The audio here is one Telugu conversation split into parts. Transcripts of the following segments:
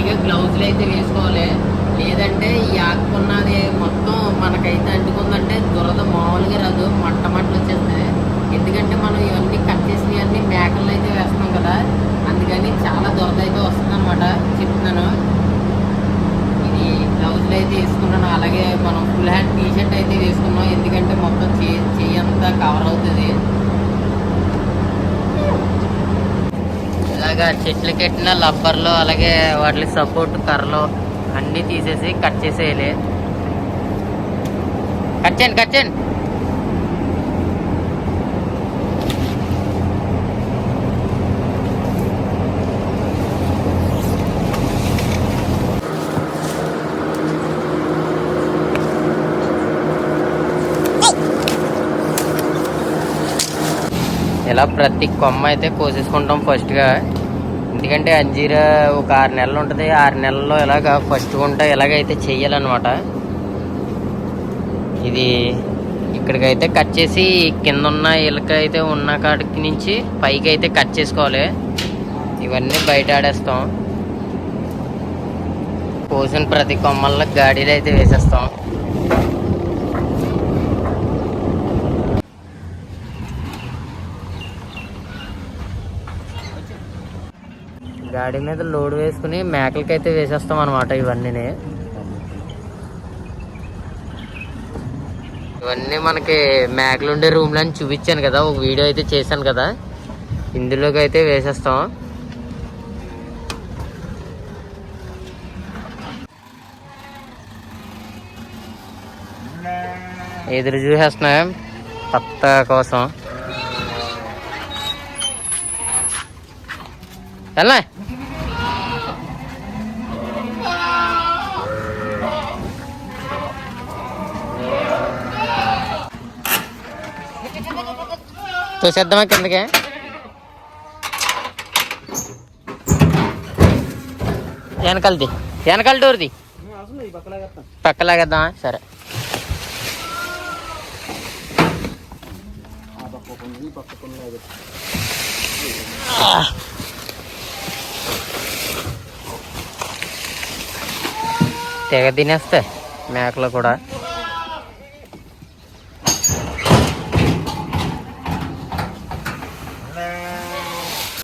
విడిగా గ్లౌజులు అయితే వేసుకోవాలి. లేదంటే ఈ ఆకుకున్నది మొత్తం మనకైతే అంటుకుందంటే దురద మామూలుగా రాదు. మట్ట మట్టలు వచ్చేస్తుంది ఎందుకంటే మనం ఇవన్నీ కట్ చేసినవన్నీ మేకల్లో అయితే వేస్తున్నాం కదా. అందుకని చాలా దురద అయితే వస్తుంది అనమాట చెప్తున్నాను ఇది బ్లౌజులు అయితే వేసుకున్నాను అలాగే మనం ఫుల్ హ్యాండ్ టీ షర్ట్ అయితే వేసుకున్నాం ఎందుకంటే మొత్తం చే చెయ్యి అంతా కవర్ అవుతుంది ఇలాగా చెట్లు కట్టిన లబ్బర్లు అలాగే వాటి సపోర్ట్ కర్రలు అన్నీ తీసేసి కట్ చేసేయాలి. కట్ చేయండి కట్ చేయండి. ఇలా ప్రతి కొమ్మ అయితే కోసేసుకుంటాం ఫస్ట్గా ఎందుకంటే అంజీరా ఒక ఆరు నెలలు ఉంటుంది. ఆరు నెలల్లో ఇలాగ ఫస్ట్ గుంట ఇలాగైతే చెయ్యాలన్నమాట. ఇది ఇక్కడికైతే కట్ చేసి కింద ఉన్న ఇలక అయితే ఉన్న కాడికి నుంచి పైకి అయితే కట్ చేసుకోవాలి. ఇవన్నీ బయట ఆడేస్తాం. కోసిన ప్రతి కొమ్మల్లో గాడీలు అయితే వేసేస్తాం. గాడి మీద లోడ్ వేసుకుని మేకలకైతే వేసేస్తాం అనమాట ఇవన్నీ ఇవన్నీ మనకి మేకలు ఉండే రూమ్లో అని చూపించాను కదా ఒక వీడియో అయితే చేశాను కదా. ఇందులోకి అయితే వేసేస్తాం. ఎదురు చూసేస్తున్నాం పత్త కోసం. వెళ్ళా. తోసేద్దామా కిందకి? వెనకాలది. వెనకాల డోర్ది. పక్కలాగేద్దామా? సరే. తెగ తినేస్తే మేకలు కూడా.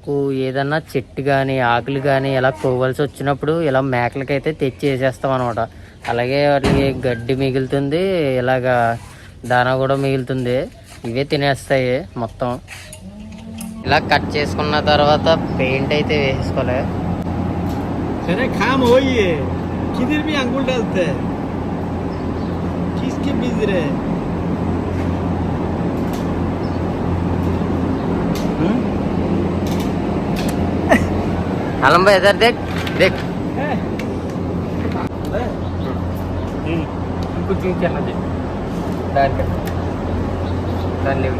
కు ఏదన్నా చెట్టు కానీ ఆకులు కానీ ఇలా కోవలసి వచ్చినప్పుడు ఇలా మేకలకైతే తెచ్చి వేసేస్తాం అనమాట అలాగే వాటికి గడ్డి మిగులుతుంది ఇలాగా దానా కూడా మిగులుతుంది ఇవే తినేస్తాయి మొత్తం ఇలా కట్ చేసుకున్న తర్వాత పెయింట్ అయితే వేసుకోలే अरे खाम हो ये किधर भी अंगुल डालते हैं किसके बीज रहे आलम भाई इधर देख देख कुछ नहीं चलना दे दान कर दान ले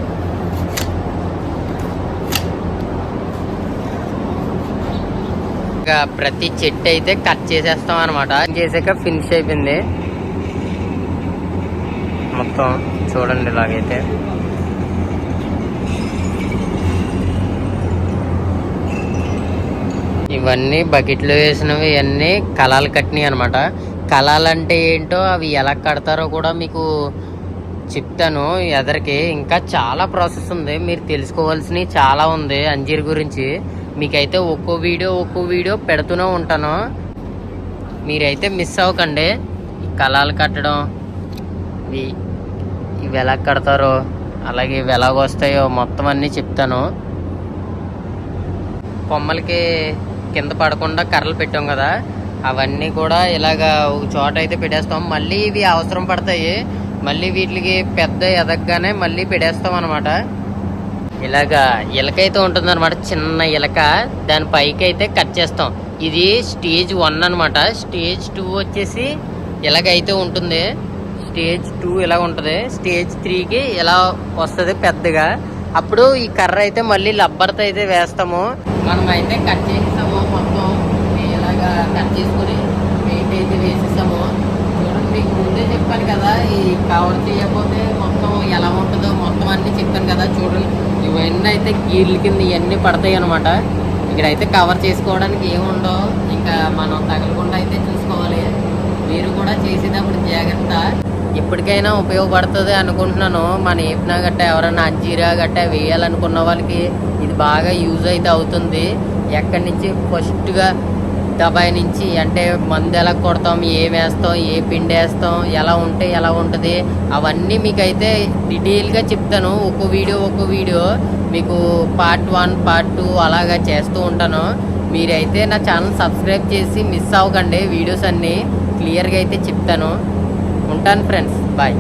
ఇంకా ప్రతి చెట్టు అయితే కట్ చేసేస్తాం అనమాట చేసాక ఫినిష్ అయిపోయింది మొత్తం చూడండి ఇలాగైతే ఇవన్నీ బకెట్లో వేసినవి ఇవన్నీ కళాలు కట్టినాయి అనమాట కళాలు అంటే ఏంటో అవి ఎలా కడతారో కూడా మీకు చెప్తాను. ఎదరికి ఇంకా చాలా ప్రాసెస్ ఉంది. మీరు తెలుసుకోవాల్సినవి చాలా ఉంది అంజీర్ గురించి. మీకైతే ఒక్కో వీడియో ఒక్కో వీడియో పెడుతూనే ఉంటాను. మీరైతే మిస్ అవ్వకండి. కళాలు కట్టడం ఇవి ఇవి ఎలా కడతారో అలాగే ఇవి ఎలాగొస్తాయో మొత్తం అన్నీ చెప్తాను. కొమ్మలకి కింద పడకుండా కర్రలు పెట్టాం కదా అవన్నీ కూడా ఇలాగా ఒక చోట అయితే పెట్టేస్తాం. మళ్ళీ ఇవి అవసరం పడతాయి. మళ్ళీ వీటికి పెద్ద ఎదగగానే మళ్ళీ పెట్టేస్తాం అనమాట ఇలాగా ఇలక అయితే ఉంటుంది అనమాట చిన్న ఇలక. దాని పైకి అయితే కట్ చేస్తాం. ఇది స్టేజ్ వన్ అనమాట స్టేజ్ టూ వచ్చేసి ఇలాగైతే ఉంటుంది. స్టేజ్ టూ ఇలా ఉంటుంది. స్టేజ్ త్రీకి ఇలా వస్తుంది పెద్దగా. అప్పుడు ఈ కర్ర అయితే మళ్ళీ లబ్బర్తో అయితే వేస్తాము. మనం అయితే కట్ చేసేసాము మొత్తం ఇలాగా కట్ చేసుకుని పెయింట్ అయితే వేసేసాము. చూడండి మీకు ముందే చెప్పాను కదా ఈ కవర్ చేయకపోతే మొత్తం ఎలా ఉంటుందో మొత్తం అన్నీ చెప్పాను కదా చూడండి. ఇవన్నీ అయితే గీళ్ళ కింద ఇవన్నీ పడతాయి అనమాట ఇక్కడైతే కవర్ చేసుకోవడానికి ఏముండవు ఇంకా ఇంకా మనం తగలకుండా అయితే చూసుకోవాలి. మీరు కూడా చేసేటప్పుడు జాగ్రత్త. ఇప్పటికైనా ఉపయోగపడుతుంది అనుకుంటున్నాను. మన ఏపినా గట్ట ఎవరైనా అంజీరా గట్ట వేయాలనుకున్న వాళ్ళకి ఇది బాగా యూజ్ అయితే అవుతుంది. ఎక్కడి నుంచి ఫస్ట్గా దబాయి నుంచి అంటే మందు ఎలా కొడతాం ఏం వేస్తాం ఏ పిండి వేస్తాం ఎలా ఉంటే ఎలా ఉంటుంది అవన్నీ మీకైతే డీటెయిల్గా చెప్తాను. ఒక్కో వీడియో ఒక్కో వీడియో మీకు పార్ట్ వన్ పార్ట్ టూ అలాగా చేస్తూ ఉంటాను. మీరైతే నా ఛానల్ సబ్స్క్రైబ్ చేసి మిస్ అవ్వకండి వీడియోస్ అన్నీ క్లియర్గా అయితే చెప్తాను. ఉంటాను ఫ్రెండ్స్. బాయ్.